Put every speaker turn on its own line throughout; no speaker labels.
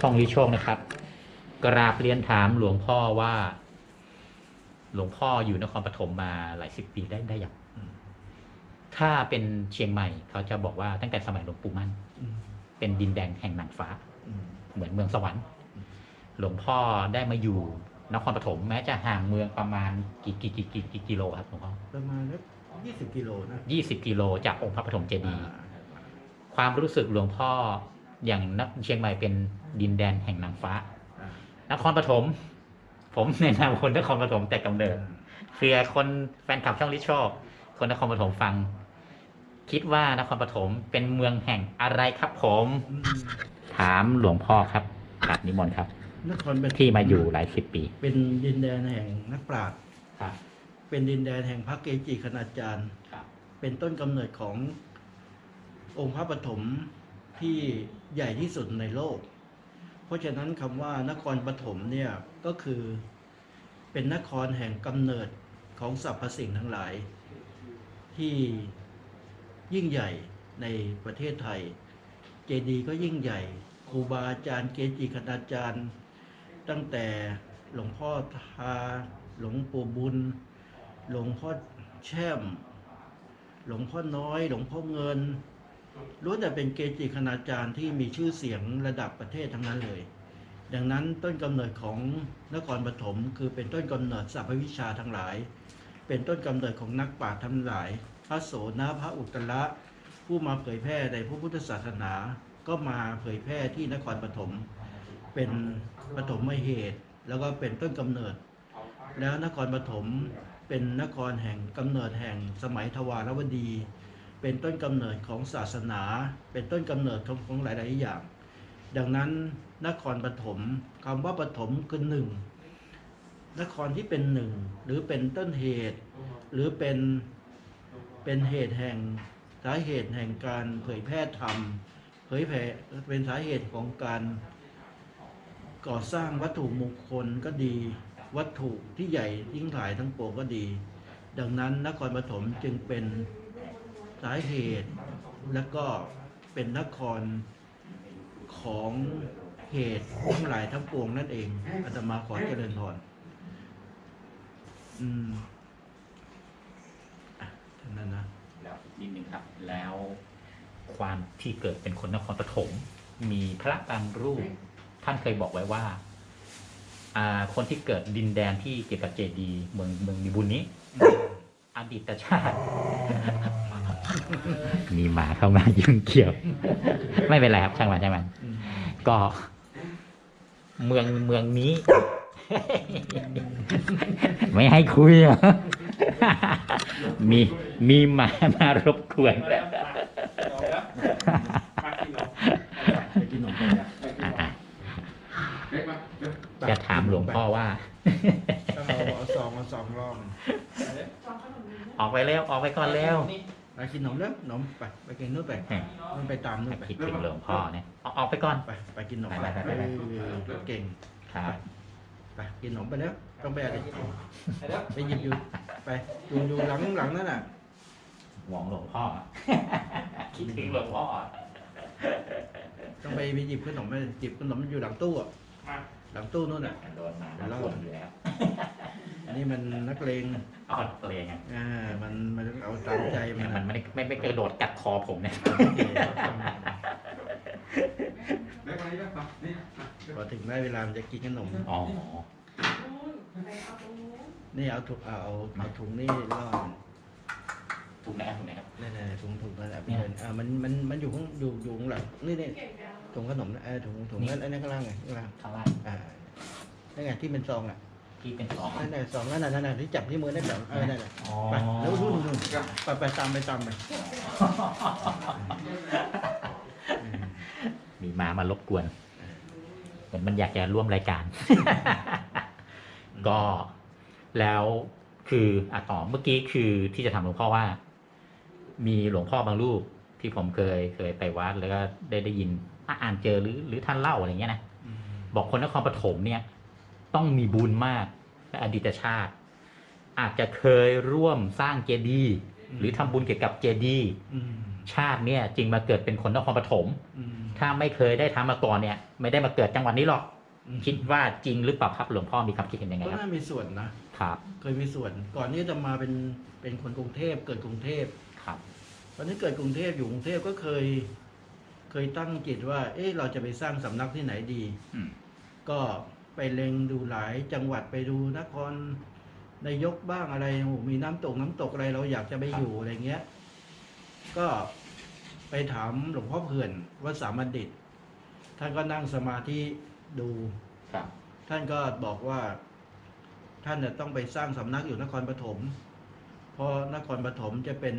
ช่องลิโชคนะครับ กราบเรียนถามหลวงพ่อว่า หลวงพ่ออยู่นครปฐมมาหลายสิบปีได้ได้อย่าง
อืม
ถ้าเป็นเชียงใหม่เขาจะบอกว่าตั้งแต่สมัยหลวงปู่มั่น
อืม
เป็นดินแดงแห่งนางฟ้า
อืม
เหมือนเมืองสวรรค์ หลวงพ่อได้มาอยู่นครปฐมแม้จะห่างเมืองประมาณกี่กี่กี่กี่กี่กิโลครับหลวงพ่อ
ประมาณสักยี่สิบกิโลนะ
ยี่สิบกิโลจากองค์พระปฐมเจดี
อ่า
ย์ความรู้สึกหลวงพ่อ อย่างนักเชียงใหม่เป็นดินแดนแห่งนางฟ้า
อ่าน
ครปฐม ผมในนามคนนครปฐมแต่กำเนิดเพื่อคนแฟนคลับช่องลิชชอบ คนนครปฐมฟัง คิดว่านครปฐมเป็นเมืองแห่งอะไรครับผม
อืม
ถามหลวงพ่อครับกราบนิมนต์ครับ
นครปฐ
ที่มาอยู่หลายสิบปี
เป็นดินแดนแห่งนักปราชญ์
ครับ
เป็นดินแดนแห่งพระเกจิคณาจารย์
ครับ
เป็นต้นกำเนิดขององค์พระปฐม ที่ใหญ่ที่สุดในโลก เพราะฉะนั้นคำว่านครปฐมเนี่ยก็คือเป็นนครแห่งกำเนิดของสรรพสิ่งทั้งหลาย ที่ยิ่งใหญ่ในประเทศไทย เจดีย์ก็ยิ่งใหญ่ครูบาอาจารย์เกจิคณาจารย์ ตั้งแต่หลวงพ่อทาหลวงปู่บุญ หลวงพ่อแช่ม หลวงพ่อน้อย หลวงพ่อเงิน ล้วนแต่เป็นเกจิคณาจารย์ที่มีชื่อเสียงระดับประเทศทั้งนั้นเลย ดังนั้นต้นกำเนิดของนครปฐมคือเป็นต้นกำเนิดสรรพวิชาทั้งหลาย เป็นต้นกำเนิดของนักปราชญ์ทั้งหลาย พระโสนพระอุตระผู้มาเผยแพร่ในพระพุทธศาสนา ก็มาเผยแพร่ที่นครปฐมเป็นปฐมเหตุ แล้วก็เป็นต้นกำเนิด แล้วนครปฐมเป็นนครแห่งกำเนิดแห่งสมัยทวารวดี เป็นต้นกำเนิดของศาสนา เป็นต้นกำเนิดของของหลาย ๆ อย่าง ดังนั้นนครปฐมคำว่าปฐมคือหนึ่งนครที่เป็นหนึ่งหรือเป็นต้นเหตุ หรือเป็นเป็นเหตุแห่งสาเหตุแห่งการเผยแพร่ธรรมเผยแผ่เป็นสาเหตุของการก่อสร้างวัตถุมงคลก็ดี วัตถุที่ใหญ่ยิ่งหลายทั้งปวงก็ดี ดังนั้นนครปฐมจึงเป็น สาเหตุและก็เป็นนครของเหตุทั้งหลายทั้งปวงนั่นเองอาตมาขอเจริญพรอืมอะท่านั้นนะ
แล้วอีกนิดนึงครับ แล้วความที่เกิดเป็นคนนครปฐมมีพระบางรูป ท่านเคยบอกไว้ว่า อ่า คนที่เกิดดินแดนที่เกี่ยวกับเจดีย์เมืองเมืองมีบุญนี้ อดีตชาติ มีหมาเข้ามายุ่งเกี่ยว ไม่เป็นไรครับช่างมันช่างมัน
อืม
ก็ เมืองเมืองนี้ ไม่ให้คุยอะมีมีหมามารบกวนจะถามหลวงพ่อว่า
เออาซองเอาซองรอบ
ออกไปแล้วออกไปก่อนแล้ว
ไปกินขนมแล้วขนมไปไปกินนู่นไป
แหม่
นู่นไปตามนู่นไป
คิดถึงหลวงพ่อเนี่ยออกออกไปก่อน
ไปไปกินขนม
ไปไปไปไป
เออเก่ง
ครับ
ไปกินขนมไปแล้วต้องไปอะไรไปหยิบอยู่ไปอยู่อยู่หลังหลังนั่นน่ะ
หวงหลวงพ่อ คิดถึงหลวงพ่อ
ต้องไปไปหยิบขนมไปหยิบขนมอยู่หลังตู้อะหลังตู้นู่นอะ
โดนหมาแล้วอยู่แล้ว
อันนี้มันนักเลง
เอาเลยไง
อ่ามันมันเอาตามใจมัน
มันไม่ได้ไม่ไม่กระโดดกัดคอผมเนี่ย
พอถึงได้เวลามันจะกินขนม
อ๋อ
นี่เอาถุงเอาเอาเอาถุงนี่ล่อมัน
ถูกนะครับถูกนะครับ
นี่นี่ถุงถุงนั่นแหละพี่เดินอ่ามันมันมันอยู่ข้างอยู่อยู่ข้างหลังนี่นี่ถุงขนมนะเออถุงถุงนั่นอันนั้นข้างล่างไงข้างล่าง
ข้างล่าง
อ่านั่นไงที่เป็นซองอะ
ที่เป็นสอง
นั่นแหละซองนั่นน่ะนั่นน่ะที่จับที่มือนั่นแหละเออนั่นแหละ
อ๋อ
ไปแล้วรุ่นรุ่นไปไปตามไปตามไปอืม
มีหมามา รบกวน เหมือนมันอยากจะร่วมรายการ ก็แล้วคืออะต่อเมื่อกี้คือที่จะถามหลวงพ่อว่า มีหลวงพ่อบางรูปที่ผมเคยเคยไปวัดแล้วก็ได้ได้ยินอะอ่านเจอหรือหรือท่านเล่าอะไรเงี้ยนะ
อืม
บอกคนนครปฐมเนี่ย ต้องมีบุญมากในอดีตชาติ อาจจะเคยร่วมสร้างเจดีย์หรือทำบุญเกี่ยวกับเจดีย์
อืม
ชาติเนี่ยจึงมาเกิดเป็นคนนครปฐม
อืม
ถ้าไม่เคยได้ทำมาก่อนเนี่ย ไม่ได้มาเกิดจังหวัดนี้หรอก คิดว่าจริงหรือเปล่าครับหลวงพ่อมีความคิดเห็นยังไง
ก็
ครับ
น่ามีส่วนนะ
ครับ
เคยมีส่วน ก่อนนี้จะมาเป็นเป็นคนกรุงเทพเกิดกรุงเทพ
ครับ
ตอนนี้เกิดกรุงเทพอยู่กรุงเทพก็เคย เคยตั้งจิตว่า เอ๊ะเราจะไปสร้างสำนักที่ไหนดี
อืม
ก็ ไปเล็งดูหลายจังหวัดไปดูนครนายกบ้างอะไรโอ้โหมีน้ำตกน้ำตกอะไรเราอยากจะไปอยู่อะไรเงี้ย ก็ไปถามหลวงพ่อเพื่อนวัดสามัญดิตท่านก็นั่งสมาธิดู
ครับ
ท่านก็บอกว่า ท่านจะต้องไปสร้างสำนักอยู่นครปฐมเพราะนครปฐมจะเป็น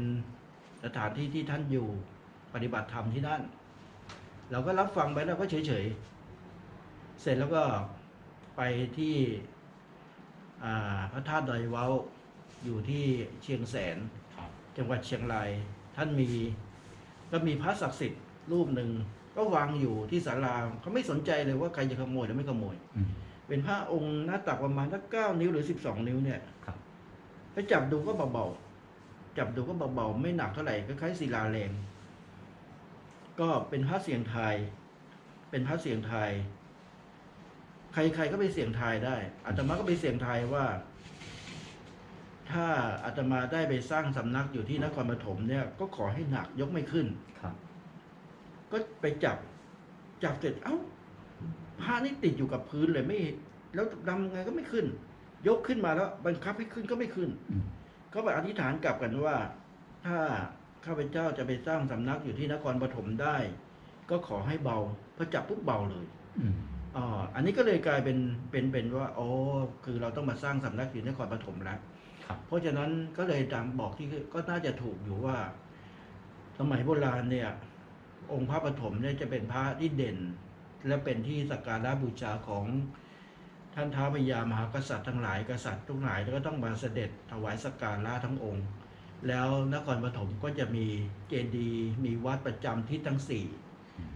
สถานที่ที่ท่านอยู่ปฏิบัติธรรมที่นั่น เราก็รับฟังไปแล้วก็เฉยๆเสร็จแล้วก็ ไปที่อ่าพระธาตุดอยเว้าอยู่ที่เชียงแสน
ครับ
จังหวัดเชียงรายท่านมีก็มีพระศักดิ์สิทธิ์รูปหนึ่งก็วางอยู่ที่ศาลาเขาไม่สนใจเลยว่าใครจะขโมยหรือไม่ขโมย
อืม
เป็นพระองค์หน้าตักประมาณสักเก้านิ้วหรือสิบสองนิ้วเนี่ย
ครับ
ไปจับดูก็เบาๆจับดูก็เบาๆไม่หนักเท่าไหร่คล้ายๆศิลาแรงก็เป็นพระเสียงไทายเป็นพระเสียงไทาย ใครๆก็ไปเสียงทายได้อาตมาก็ไปเสียงทายว่า ถ้าอาตมาได้ไปสร้างสำนักอยู่ที่นครปฐมเนี่ย ก็ขอให้หนักยกไม่ขึ้น
ครับ
ก็ไปจับ จับเสร็จเอ้าผ้านี่ติดอยู่กับพื้นเลยไม่ แล้วดำไงก็ไม่ขึ้น ยกขึ้นมาแล้ว บังคับให้ขึ้นก็ไม่ขึ้น
อืม
ก็ไปอธิษฐานกลับกันว่า ถ้าข้าพเจ้าจะไปสร้างสำนักอยู่ที่นครปฐมได้ ก็ขอให้เบาพอจับปุ๊บเบาเลย
อืม
อ๋ออันนี้ก็เลยกลายเป็นเป็นเป็นว่าอ๋อคือเราต้องมาสร้างสำนักอยู่นครปฐมแล้ว
ครับ
เพราะฉะนั้นก็เลยตามบอกที่ก็น่าจะถูกอยู่ว่า สมัยโบราณเนี่ย องค์พระปฐมเนี่ยจะเป็นพระที่เด่น และเป็นที่สักการะบูชาของท่านท้าวพญามหากษัตริย์ทั้งหลายกษัตริย์ทุกหลายก็ต้องมาเสด็จถวายสักการะทั้งองค์ แล้วนครปฐมก็จะมีเจดีย์มีวัดประจำทิศทั้งสี่
อืม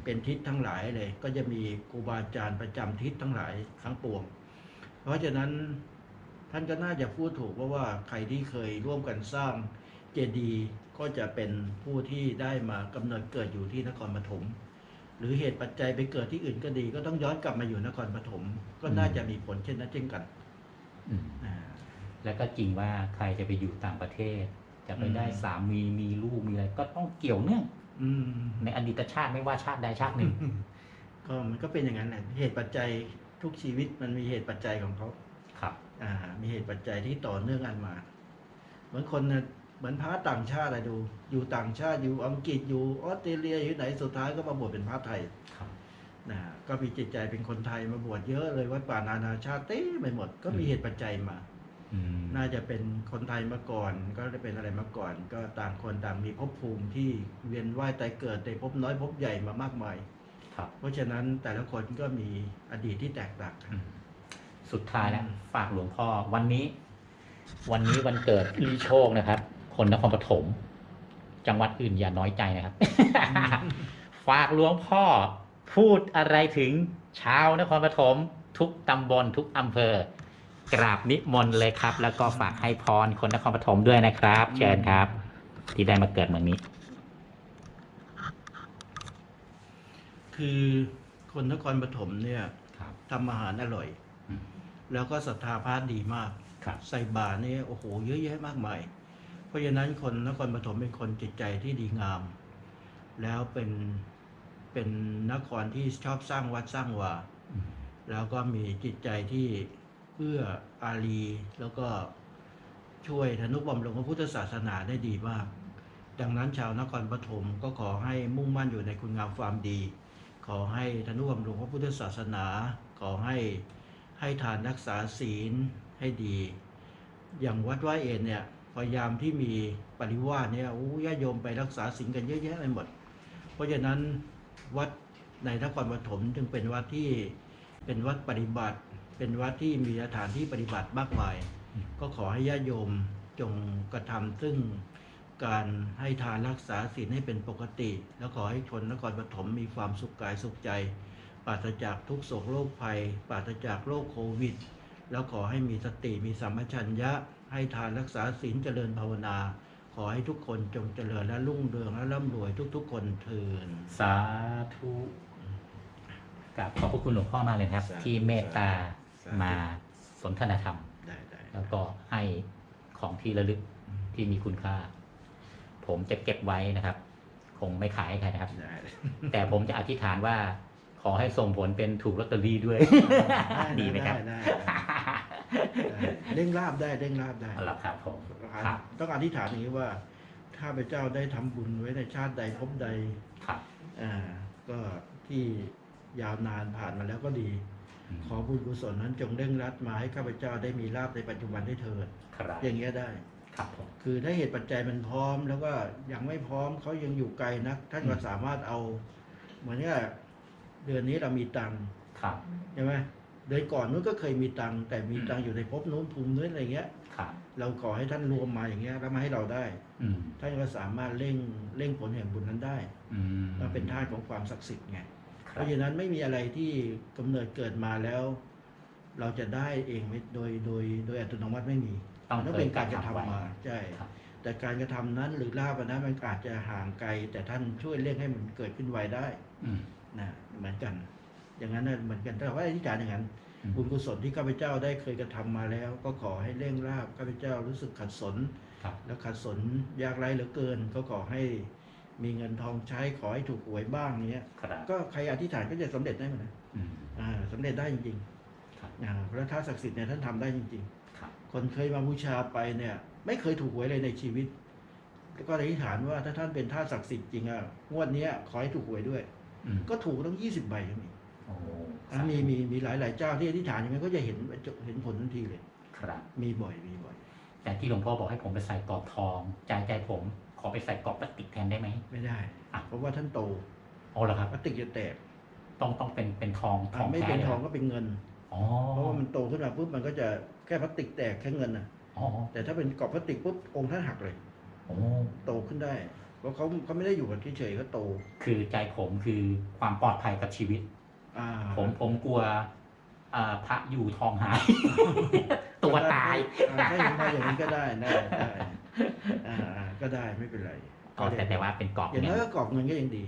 เป็นทิศทั้งหลายเลย ก็จะมีครูบาอาจารย์ประจำทิศทั้งหลายทั้งปวง เพราะฉะนั้นท่านก็น่าจะพูดถูกเพราะว่าใครที่เคยร่วมกันสร้างเจดีย์ก็จะเป็นผู้ที่ได้มากำเนิดเกิดอยู่ที่นครปฐมหรือเหตุปัจจัยไปเกิดที่อื่นก็ดี ก็ต้องย้อนกลับมาอยู่นครปฐมก็น่าจะมีผลเช่นนั้นเช่นกัน
อืม
อ่า
แล้วก็จริงว่าใครจะไปอยู่ต่างประเทศ จะไปได้
อืม
สามีมีลูกมีอะไร ก็ต้องเกี่ยวเนื่อง
อืม
ในอดีตชาติไม่ว่าชาติใดชาติหนึ่ง
ก็มันก็เป็นอย่างนั้นแหละเหตุปัจจัยทุกชีวิตมันมีเหตุปัจจัยของเขา
ครับ
อ่า มีเหตุปัจจัยที่ต่อเนื่องกันมา เหมือนคนน่ะเหมือนพระต่างชาติอะไรดู อยู่ต่างชาติอยู่อังกฤษอยู่ออสเตรเลียอยู่ไหนสุดท้ายก็มาบวชเป็นพระไทย
ครับ
นะก็มีจิตใจเป็นคนไทยมาบวชเยอะเลยวัดป่านานาชาติเต้ไปหมด ก็มีเหตุปัจจัยมา
อืม
น่าจะเป็นคนไทยมาก่อน ก็จะเป็นอะไรมาก่อน ก็ต่างคนต่างมีภพภูมิที่เวียนว่ายตายเกิดในภพน้อยภพใหญ่มามากมาย
ครับ
เพราะฉะนั้นแต่ละคนก็มีอดีตที่แตกต่างกัน
อืมสุดท้ายแล้ว
อืม
ฝากหลวงพ่อวันนี้ วันนี้วันเกิดลีโชคนะครับ คนนครปฐมจังหวัดอื่นอย่าน้อยใจนะครับ ฝากหลวงพ่อพูดอะไรถึงชาวนครปฐมทุกตำบลทุกอำเภอ กราบนิมนต์เลยครับ แล้วก็ฝากให้พรคนนครปฐมด้วยนะครับ เชิญครับ ที่ได้มาเกิดเมืองนี้
คือคนนครปฐมเนี่ย
ครับ
ทำอาหารอร่อย
อืม
แล้วก็ศรัทธาพระดีมาก
ครับ
ใส่บาตรนี่โอ้โหเยอะแยะมากมาย เพราะฉะนั้นคนนครปฐมเป็นคนจิตใจที่ดีงาม แล้วเป็นเป็นนครที่ชอบสร้างวัดสร้างวา
อืม
แล้วก็มีจิตใจที่ เพื่ออารีแล้วก็ช่วยธนุบำรุงพระพุทธศาสนาได้ดีมาก ดังนั้นชาวนครปฐมก็ขอให้มุ่งมั่นอยู่ในคุณงามความดี ขอให้ธนุบำรุงพระพุทธศาสนา ขอให้ให้ทานรักษาศีลให้ดี อย่างวัดว่าเอ็นเนี่ยพยายามที่มีปริวาสเนี่ยอู้ญาโยมไปรักษาศีลกันเยอะแยะไปหมด เพราะฉะนั้นวัดในนครปฐมจึงเป็นวัดที่เป็นวัดปฏิบัติ เป็นวัดที่มีสถานที่ปฏิบัติมากมาย ก็ขอให้ญาติโยมจงกระทำซึ่งการให้ทานรักษาศีลให้เป็นปกติ แล้วขอให้ชนนครปฐมมีความสุขกายสุขใจ ปราศจากทุกโศกโรคภัย ปราศจากโรคโควิด แล้วขอให้มีสติมีสัมปชัญญะ ให้ทานรักษาศีลเจริญภาวนา ขอให้ทุกคนจงเจริญและรุ่งเรืองและร่ำรวยทุก ๆ คนเทิน
สาธุกับขอบพระคุณหลวงพ่อมากเลยนะครับ
สาธุ
ที่เมตตา
สาธุ
มาสนทนาธรรม
ได้ได้
แล้วก็ให้ของที่ระลึกที่มีคุณค่า ผมจะเก็บไว้นะครับ คงไม่ขายให้ใครนะครับ
ได้ได้
แต่ผมจะอธิษฐานว่าขอให้ส่งผลเป็นถูกลอตเตอรี่ด้วย ดีไหมครับ
ได้ได้ได้เร่งลาบได้เร่งลาบได้
เอาละครับผมครับ
ต้องอธิษฐานอย่างนี้ว่าถ้าพระเจ้าได้ทำบุญไว้ในชาติใดภพใด
ครับ
อ่าก็ที่ยาวนานผ่านมาแล้วก็ดี
อืม
ขอบุญกุศลนั้นจงเร่งรัดมาให้ข้าพเจ้าได้มีลาบในปัจจุบันได้เถิด
ครับ
อย่างเงี้ยได้
ครับผม
คือถ้าเหตุปัจจัยมันพร้อม แล้วก็ยังไม่พร้อมเขายังอยู่ไกลนัก ท่านก็
อืม
สามารถเอา เหมือนกับเดือนนี้เรามีตังค์
ครับ
ใช่ไหมเดือนก่อนนู้นก็เคยมีตังค์แต่มี
อืม
ตังค์อยู่ในภพนู้นภูมินู้นอะไรเงี้ย
ครับ
เราขอให้ท่านรวมมาอย่างเงี้ยแล้วมาให้เราได้
อืม
ท่านก็สามารถเร่งเร่งผลแห่งบุญนั้นได้
อืม
ก็เป็นท่าตุของความศักดิ์สิทธิ์ไง
ค
เพ
รับ
ราะฉะนั้นไม่มีอะไรที่กำเนิดเกิดมาแล้ว เราจะได้เองไม่โดยโดยโดยอัตโนมัติไม่มี
ต้อง
มัน
เค
เป็
ย
นการกระ
ทำไว้
ทำมาใช่
ครับ
แต่การกระทำนั้นหรือลาบอันนั้นมันอาจจะห่างไกล แต่ท่านช่วยเร่งให้มันเกิดขึ้นไวได้
อืม
นะเหมือนกัน อย่างนั้นนะเหมือนกันแต่ว่าอธิษฐานอย่างนั้น
อืม
บุญกุศลที่ข้าพเจ้าได้เคยกระทำมาแล้ว ก็ขอให้เร่งลาบข้าพเจ้ารู้สึกขัดสน
ครับ
แล้วขัดสนยากไรเหลือเกิน ก็ขอให้ มีเงินทองใช้ขอให้ถูกหวยบ้างเนี้ย
ครับ
ก็ใครอธิษฐานก็จะสำเร็จได้หมดนะ
อืม
อ่าสำเร็จได้จริง
ครับ
ๆอ่าพระท่าตุศักดิ์สิทธิ์เนี่ยท่านทำได้จริง
ครับ
ๆคนเคยมาบูชาไปเนี่ย ไม่เคยถูกหวยเลยในชีวิตแล้วก็อธิษฐานว่าถ้าท่านเป็นท่าตุศักดิ์สิทธิ์จริงอะงวดเนี้ยขอให้ถูกหวยด้วย
อืม
ก็ถูกตั้งยี่สิบใบก็มี
โอ้
อะมีมีมีหลายหลายๆเจ้าที่อธิษฐานอย่างนั้นก็จะเห็นเห็นผลทันทีเลย
ครับ
มีบ่อยมีบ่อย
แต่ที่หลวงพ่อบอกให้ผมไปใส่กรอบทองใจใจผมข อไปใส่กรอบพลาสติกแทนได้ไหม
ไม่ได้
อะ
เพราะว่าท่านโต
เอาละครับ
พลาสติกจะแตก
ต้องต้องเป็นเป็นทองท
อะ
อง
ไม่
แท้
เป็น
เลย
ท
ค
อ
รั
ง
บ
ก็เป็นเงิน
อ๋อ
เพราะว่ามันโตขึ้นมาปุ๊บมันก็จะแค่พลาสติกแตกแค่เงินนะ
อ๋อ
แต่ถ้าเป็นกรอบพลาสติกปุ๊บองค์ท่านหักเลย
โอ้
โตขึ้นได้ เพราะเขาเขาไม่ได้อยู่กันเฉยๆก็โต
คือใจผมคือความปลอดภัยกับชีวิต
อ่า
ผมผมกลัวอ่าพระอยู่ทองหาย ตัวตาย
อ่ถ้าอย่างนั้นอย่างนี้ก็ได้ได้ได้อ่าอ่า ก็ได้ไม่เป็นไร
อ๋อแต่แต่ว่าเป็นกรอบ
อย่าง
เนี่
น้อยยก็กรอบเงินก็ยังดี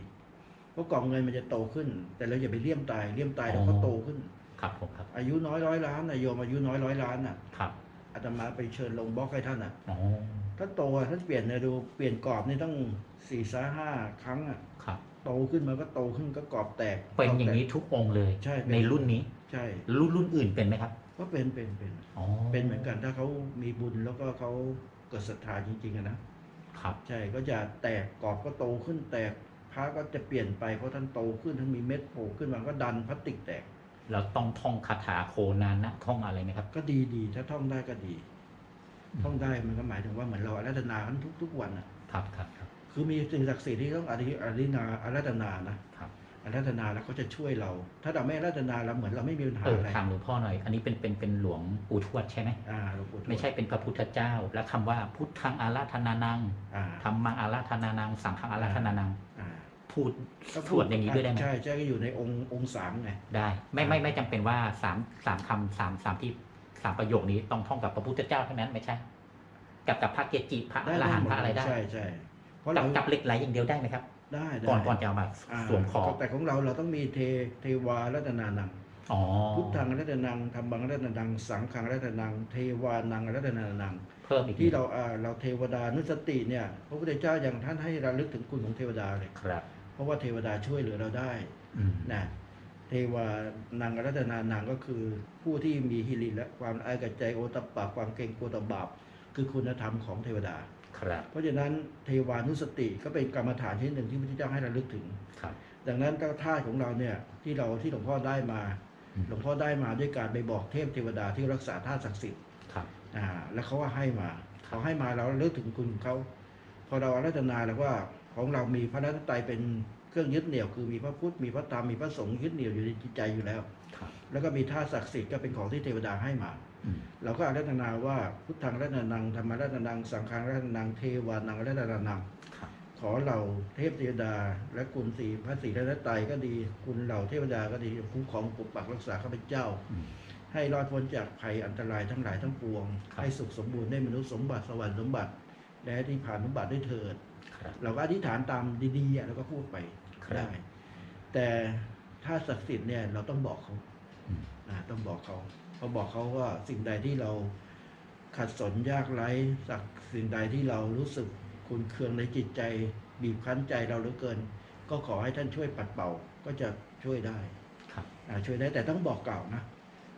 เพราะกรอบเงินมันจะโตขึ้น แต่เราอย่าไปเลี่ยมตายเลี่ยมตายเดี๋ยวเขาโตขึ้น
ครับผมครับ
อายุน้อยร้อยล้านนะโยมอายุน้อยร้อยล้านน่ะ
ครับ
อาตมาไปเชิญลงบล็อกให้ท่านอะ
อ๋อ
ท่านโตอะท่านเปลี่ยนเนี่ยดูเปลี่ยนกรอบนี่ต้องสี่สาห้าครั้งอะ
ครับ
โตขึ้นมาก็โตขึ้นก็กรอบแตก
เป็นอย่างนี้ทุกองค์เลย
ใช่เป็น
ในรุ่นนี้
ใช่
รุ่นรุ่นอื่นเป็นไหมครับ
ก็เป็นเป็นเป็น
อ๋อ
เป็นเหมือนกันถ้าเขามีบุญแล้วก็เขาเกิดศรัทธาจริงๆอะนะ ครับ ใช่ก็จะแตกกรอบก็โตขึ้นแตกพระก็จะเปลี่ยนไปเพราะท่านโตขึ้นท่านมีเม็ดโผล่ขึ้นมาก็ดันพลาสติกแตก
เราต้องท่องคาถาโคนานนะท่องอะไรไหมครับ
ก็ดีดีถ้าท่องได้ก็ดี ท่องได้มันก็หมายถึงว่าเหมือนเราอารัธนาท่านทุก ๆ วันอะ
ครับครับครับ
คือมีสิ่งศักดิ์สิทธิ์ที่ต้องอาริอารินาอารัธนานะครับ อารัธนาแล้วเขาจะช่วยเรา ถ้าเราไม่อารัธนาเราเหมือนเราไม่มีปัญหา
เออ
อะไร
ถามหลวงพ่อหน่อย อันนี้เป็นเป็นเป็นหลวงปู่ทวดใช่ไหม
อ่าหลวงปู่ทวด
ไม่ใช่เป็นพระพุทธเจ้า และคำว่าพุทธังอาราธนานัง
อ่า
ธรรมังอาราธนานัง สังฆังอาราธนานัง
อ่า
พูด
ก็
สวดอย่างนี้ด้วยได้ไหม
ใช่ใช่ก็อยู่ในองค์องค์สามไง
ได้ ไม่ไม่ไม่จำเป็นว่าสามสามคำสามสามที่สามประโยคนี้ต้องท่องกับพระพุทธเจ้าเท่านั้นไม่ใช่ กับกับพระเกจิพระอรหันต์พระอะไรได้
ใช่ใช่เพราะ
จั
เรา
บจับเหล็กไหลอย่างเดียวได้ไหมครับ
ได้ได้
ก่อนก่อนจะเอามาาสวมคอ
แต่ของเราเราต้องมีเทเทวารัตนานัง
อ๋อ
พุทธังรัตนังธรรมังรัตนัง สังฆังรัตนัง เทวานังรัตนานัง
เพิ่มอีก
ที่เราอ่าเราเทวดานุสติเนี่ยพระพุทธเจ้าอย่างท่านให้ระลึกถึงคุณของเทวดาเลย
ครับ
เพราะว่าเทวดาช่วยเหลือเราได้
อืม
นะเทวานังรัตนานังก็คือผู้ที่มีฮิริและความอายกับใจโอตปปะความเกรงกลัวต่อบาปคือคุณธรรมของเทวดา
ครับ
เพราะฉะนั้นเทวานุสติก็เป็นกรรมฐานชนิดหนึ่งที่พระพุทธเจ้าให้ระลึกถึง
ครับ
ดังนั้นก็ท่าตุของเราเนี่ยที่เราที่หลวงพ่อได้มา
อืม
หลวงพ่อได้มาด้วยการไปบอกเทพเทวดาที่รักษาท่าตุศักดิ์สิทธิ์
ครับ
อ่าแล้วเขาก็ให้มาเขาให้มาเราเลิกถึงคุณของเขาพอเราอารัตนาแล้วว่าของเรามีพระรัตนตรัยเป็นเครื่องยึดเหนี่ยวคือมีพระพุทธมีพระธรรมมีพระสงฆ์ยึดเหนี่ยวอยู่ในจิตใจอยู่แล้ว
ครับ
แล้วก็มีท่าตุศักดิ์สิทธิ์ก็เป็นของที่เทวดาให้มา
อืม
เราก็อารัตนาว่าพุทธังรัตนังธรรมรัตนังสังฆังรัตนังเทวานังรัตนานัง
ครับ
ขอเหล่าเทพเทวดา และคุณสีพระศรีรัตนตรัยก็ดี คุณเหล่าเทวดาก็ดีคุ้มครองปกปักรักษาข้าพเจ้า
อืม
ให้รอดพ้นจากภัยอันตรายทั้งหลายทั้งปวง
ครับ
ให้สุขสมบูรณ์ได้มนุษย์สมบัติสวรรค์สมบัติ และที่ผ่านสมบัติได้เถิด
ครับ
เราก็อธิษฐานตามดีๆอะแล้วก็พูดไป
ครับ
ได้ แต่ถ้าศักดิ์สิทธิ์เนี่ยเราต้องบอกเขา
อืม
อ่าต้องบอกเขา พอบอกเขาว่าสิ่งใดที่เราขัดสนยากไร้สักสิ่งใดที่เรารู้สึกคุนเคืองในจิตใจ บีบคั้นใจเราเหลือเกิน ก็ขอให้ท่านช่วยปัดเป่าก็จะช่วยได้
ครับ
อ่าช่วยได้แต่ต้องบอกกล่าวนะ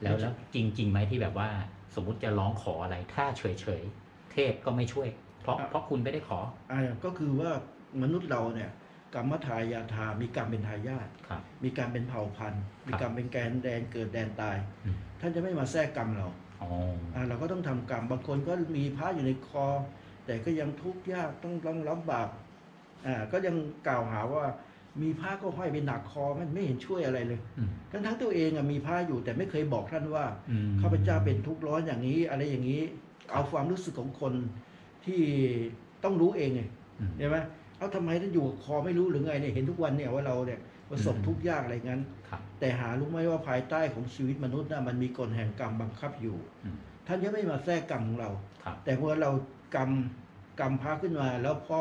แล้วแล้วจริงจริงไหมที่แบบว่า สมมุติจะร้องขออะไรถ้าเฉยเฉยๆเทพก็ไม่ช่วย เพราะ
อะ
เพราะคุณไม่ได้ขอ
อ่าก็คือว่ามนุษย์เราเนี่ยกรรมทายาทามีกรรมเป็นทายาท
ครับ
มีการเป็นเผ่าพันธุ์ มีกรรมเป็นแกนแดนเกิดแดนตาย
อืม
ท่านจะไม่มาแทรกกรรมเรา
อ๋อ
อ่าเราก็ต้องทำกรรม บางคนก็มีพระอยู่ในคอ แต่ก็ยังทุกข์ยากต้องต้องรับบาปอ่าก็ยังกล่าวหาว่ามีพระก็ห้อยไปหนักคอมันไม่เห็นช่วยอะไรเลย
อืม
ทั้งทั้งตัวเองอะมีพระอยู่แต่ไม่เคยบอกท่านว่า
อืม
ข้าพเจ้าเป็นทุกข์ร้อนอย่างนี้ อะไรอย่างนี้ เอาความรู้สึกของคนที่ต้องรู้เองไง
อืม
ใช่ไหมเอาทำไมท่านอยู่กับคอไม่รู้หรือไงเนี่ยเห็นทุกวันเนี่ยว่าเราเนี่ยประสบ
อืม
ทุกข์ยากอะไรงั้น
ครับ
แต่หารู้ไหมว่าภายใต้ของชีวิตมนุษย์น่ะมันมีกฎแห่งกรรมบังคับอยู่
อืม
ท่านจะไม่มาแทรกกรรมของเรา
ครับ
แต่เมื่อเรากรรมกรรมพาขึ้นมาแล้วพ่อ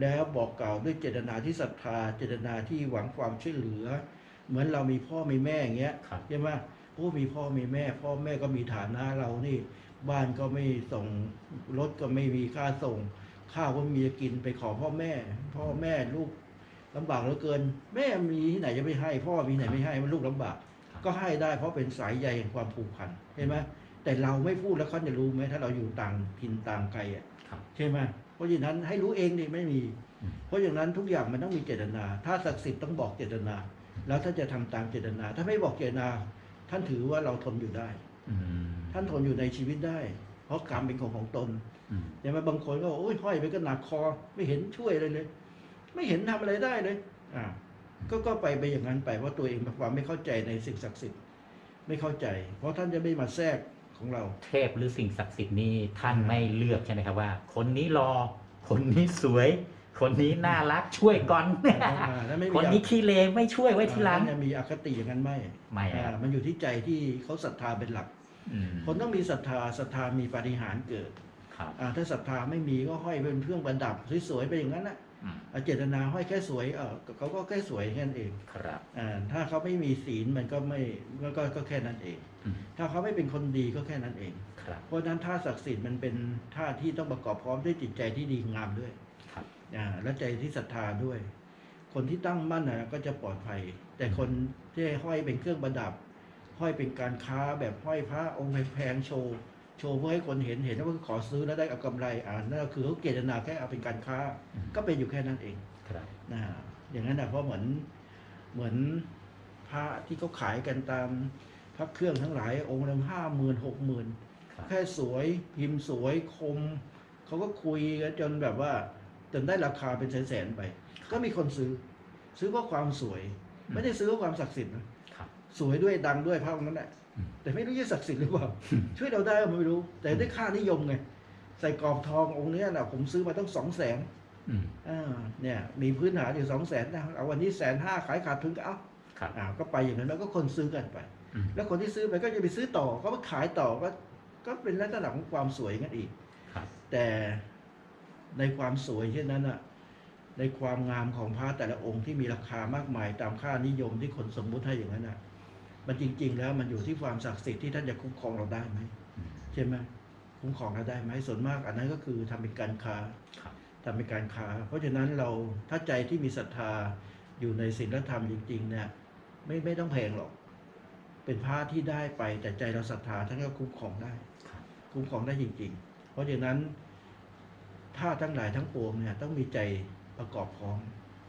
แล้วบอกกล่าวด้วยเจตนาที่ศรัทธา เจตนาที่หวังความช่วยเหลือ เหมือนเรามีพ่อมีแม่อย่างเงี้ย
ครับ
ใช่ไหมโอ้มีพ่อมีแม่ พ่อแม่ก็มีฐานะเรานี่ บ้านก็ไม่ส่งรถก็ไม่มีค่าส่ง ข้าวก็ไม่มีจะกินไปขอพ่อแม่ พ่อแม่ลูก ลำบากเหลือเกิน แม่มีที่ไหนจะไม่ให้ พ่อมีที่ไหนไม่ให้มันลูกลำบาก
ครับ
ก็ให้ได้เพราะเป็นสายใยแห่งความผูกพันเห็นไหมแต่เราไม่พูดแล้วเขาจะรู้ไหมถ้าเราอยู่ต่างถิ่นต่างไกลอะ
ครับ
ใช่ไหมเพราะฉะนั้นให้รู้เองดิไม่มี
อืม
เพราะอย่างนั้นทุกอย่างมันต้องมีเจตนา ถ้าศักดิ์สิทธิ์ต้องบอกเจตนา แล้วท่านจะทำตามเจตนา ถ้าไม่บอกเจตนา ท่านถือว่าเราทนอยู่ได้
อืม
ท่านทนอยู่ในชีวิตได้ เพราะกรรมเป็นของของตน
อืม
ใช่ไหมบางคนก็บอกโอ้ยห้อยไปก็หนักคอไม่เห็นช่วยเลยเลย ไม่เห็นทำอะไรได้เลย อ่า ก็ก็ไปไปอย่างนั้นไปเพราะตัวเองมีความไม่เข้าใจในสิ่งศักดิ์สิทธิ์ไม่เข้าใจ เพราะท่านจะไม่มาแทรกของเรา
เทพหรือสิ่งศักดิ์สิทธิ์นี่ท่านไม่เลือกใช่ไหมครับว่า คนนี้รอ คนนี้สวย คนนี้น่ารักช่วยก่อน
อ่าแล้วไม่มี
คนนี้ขี้เลไม่ช่วยไว้ทีหลัง
ท่านจะมีอคติอย่างนั้นไหม
ไม่ค
อ่า
รับ
มันอยู่ที่ใจที่เขาศรัทธาเป็นหลัก
อืม
คนต้องมีศรัทธาศรัทธามีปาฏิหาริย์เกิด
ครับ
อ่าถ้าศรัทธาไม่มีก็ห้อยเป็นเครื่องประดับสวยๆไปอย่างนั้นแหละ
อืม
อ่า เจตนาห้อยแค่สวยเออเขาก็แค่สวยแค่นั้นเอง
ครับ
อ่าถ้าเขาไม่มีศีลมันก็ไม่ก็ก็ก็แค่นั้นเอง
อืม
ถ้าเขาไม่เป็นคนดีก็แค่นั้นเอง
ครับ
เพราะฉะนั้นท่าศักดิ์สิทธิ์มันเป็นท่าที่ต้องประกอบพร้อมด้วยจิตใจที่ดีงามด้วย
ครับ
อ่าและใจที่ศรัทธาด้วย คนที่ตั้งมั่นนะก็จะปลอดภัย แต่คนที่ห้อยเป็นเครื่องประดับ ห้อยเป็นการค้าแบบห้อยพระองค์แพงๆโชว์ โชว์เพื่อให้คนเห็นเห็นว่าขอซื้อแล้วได้เอากำไรอ่านั่นก็คือเขาเจตนาแค่เอาเป็นการค้า
อืม
ก็เป็นอยู่แค่นั้นเอง
ครับ
นะอย่างนั้นนะเพราะเหมือนเหมือนพระที่เขาขายกันตามพระเครื่องทั้งหลาย องค์ละห้าหมื่นหกหมื่น
ครับ
แค่สวยพิมพ์สวยคมเขาก็คุยกันจนแบบว่าจนได้ราคาเป็นแสนๆไป ก็มีคนซื้อ ซื้อเพราะความสวย ไม่ได้ซื้อเพราะความศักดิ์สิทธิ์นะครับสวยด้วยดังด้วยพระองค์นั้นแหละ
อืม
แต่ไม่รู้จะศักดิ์สิทธิ์หรือเปล่า ช่วยเราได้ก็ไม่รู้ แต่ได้ค่านิยมไง ใส่กรอบทององค์เนี้ยนะผมซื้อมาตั้งสองแสน
อืม
อ่าเนี่ย มีพื้นฐานอยู่สองแสนนะเอาวันนี้แสนห้าขายขาดทุนก็เอา
ครับ
อ่าก็ไปอย่างนั้นแล้วก็คนซื้อกันไป
อืม
แล้วคนที่ซื้อไปก็จะไปซื้อต่อ ก็มาขายต่อก็ ก็เป็นลักษณะของความสวยกันอีก
ครับ
แต่ในความสวยเช่นนั้นอะ ในความงามของพระแต่ละองค์ที่มีราคามากมายตามค่านิยมที่คนสมมุติให้อย่างนั้นอะ มันจริง ๆ แล้วมันอยู่ที่ความศักดิ์สิทธิ์ที่ท่านจะคุ้มครองเราได้ไหม
อืม
ใช่ไหมคุ้มครองเราได้ไหมส่วนมาก อันนั้นก็คือทำเป็นการค้า
ครับ
ทำเป็นการค้า เพราะฉะนั้นเราถ้าใจที่มีศรัทธาอยู่ในศีลธรรมจริง ๆ เนี่ย ไม่ไม่ต้องแพงหรอก เป็นผ้าที่ได้ไปแต่ใจเราศรัทธาท่านก็คุ้มครองได้
ครับ
คุ้มครองได้จริง ๆ เพราะฉะนั้นท่าทั้งหลายทั้งปวงเนี่ยต้องมีใจประกอบพร้อม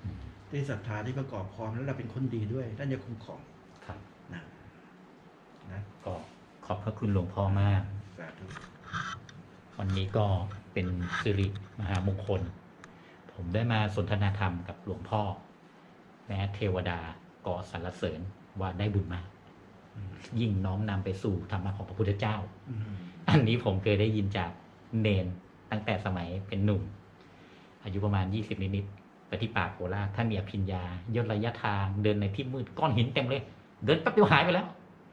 อืม
ที่ศรัทธาที่ประกอบพร้อมแล้วเราเป็นคนดีด้วยท่านจะคุ้มครอง
ครับ
นะนะ
ก็ ขอบพระคุณหลวงพ่อมาก
สาธุ
วันนี้ก็เป็นสิริมหามงคล ผมได้มาสนทนาธรรมกับหลวงพ่อแม้เทวดาก็สรรเสริญว่าได้บุญมาก
อืม
ยิ่งน้อมนำไปสู่ธรรมะของพระพุทธเจ้า
อืม
อันนี้ผมเคยได้ยินจากเนนตั้งแต่สมัยเป็นหนุ่ม อายุประมาณ 20 นิดๆไปที่ป่าโคราชท่านมีอภิญญาย่นระยะทางเดินในที่มืดก้อนหินเต็มเลย เดินแป๊บเดียวหายไปแล้ว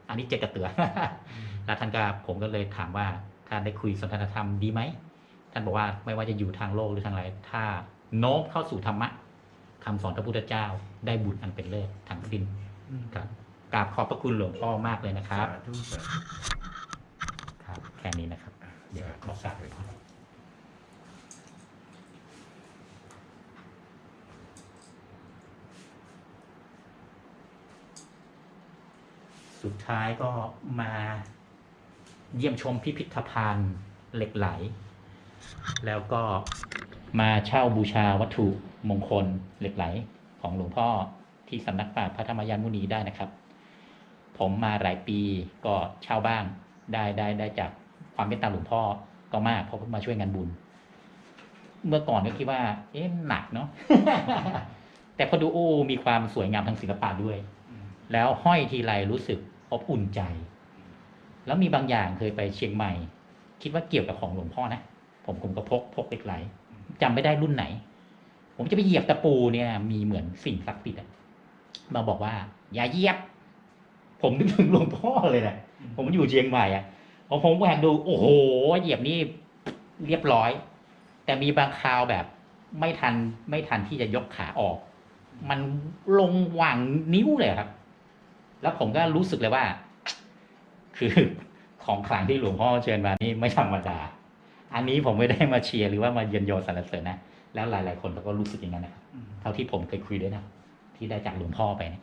อันนี้เจดกระเตือแล้วท่านก็ผมก็เลยถามว่าท่านได้คุยสนทนาธรรมดีไหมท่านบอกว่าไม่ว่าจะอยู่ทางโลกหรือทางอะไรถ้าโน้มเข้าสู่ธรรมะคำสอนพระพุทธเจ้าได้บุญอันเป็นเลิศทั้งสิ้น
อืม
ครับกราบขอบพระคุณหลวงพ่อมากเลยนะครับ
สาธุสาธุ
ครับแค่นี้นะครับ เดี๋ยวขอกราบเลย สุดท้ายก็มาเยี่ยมชมพิพิธภัณฑ์เหล็กไหล แล้วก็มาเช่าบูชาวัตถุมงคลเหล็กไหลของหลวงพ่อที่สำนักปราพระธรรมยานมุนีได้นะครับ ผมมาหลายปีก็เช่าบ้างได้ได้ได้จากความเมตตาหลวงพ่อก็มากเพราะมาช่วยงานบุญ เมื่อก่อนก็คิดว่า เอ๊ะหนักเนาะแต่พอดูโอ้มีความสวยงามทางศิลปะด้วย แล้วห้อยทีไรรู้สึก อบอุ่นใจ แล้วมีบางอย่างเคยไปเชียงใหม่ คิดว่าเกี่ยวกับของหลวงพ่อนะ ผมผมก็พกพกเหล็กไหลจำไม่ได้รุ่นไหน ผมจะไปเหยียบตะปูเนี่ย มีเหมือนสิ่งศักดิ์สิทธิ์อะมาบอกว่า อย่าเหยียบ ผมนึกถึงหลวงพ่อเลยนะผมอยู่เชียงใหม่อะพอผมแหวกดู โอ้โห เหยียบนี่เรียบร้อย แต่มีบางคราวแบบไม่ทันไม่ทันที่จะยกขาออก มันลงหว่างนิ้วเลยครับ แล้วผมก็รู้สึกเลยว่า คือของขลังที่หลวงพ่อเชิญมานี่ไม่ธรรมดา อันนี้ผมไม่ได้มาเชียร์หรือว่ามาเยินโยสรรเสริญนะ แล้วหลาย ๆ คนก็รู้สึกอย่างนั้นนะครับ
อืม
เท่าที่ผมเคยคุยด้วยนะ ที่ได้จากหลวงพ่อไปเนะ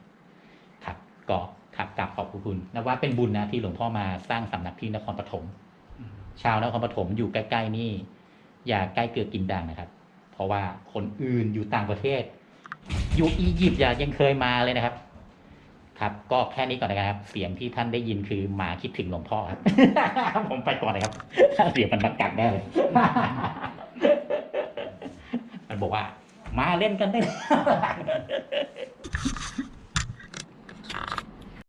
ครับ ก็ครับกราบขอบคุณนะว่าเป็นบุญนะที่หลวงพ่อมาสร้างสำนักที่นครปฐม
อืม
ชาวนครปฐมอยู่ใกล้ๆนี่ อย่าใกล้เกลือกินด่างนะครับ เพราะว่าคนอื่นอยู่ต่างประเทศ อยู่อียิปต์อย่ายังเคยมาเลยนะครับ ครับ ก็แค่นี้ก่อนนะครับ เสียงที่ท่านได้ยินคือหมาคิดถึงหลวงพ่อครับ ผมไปก่อนนะครับ เสียงมันมังกัดแน่เลยมันบอกว่า มาเล่นกันได้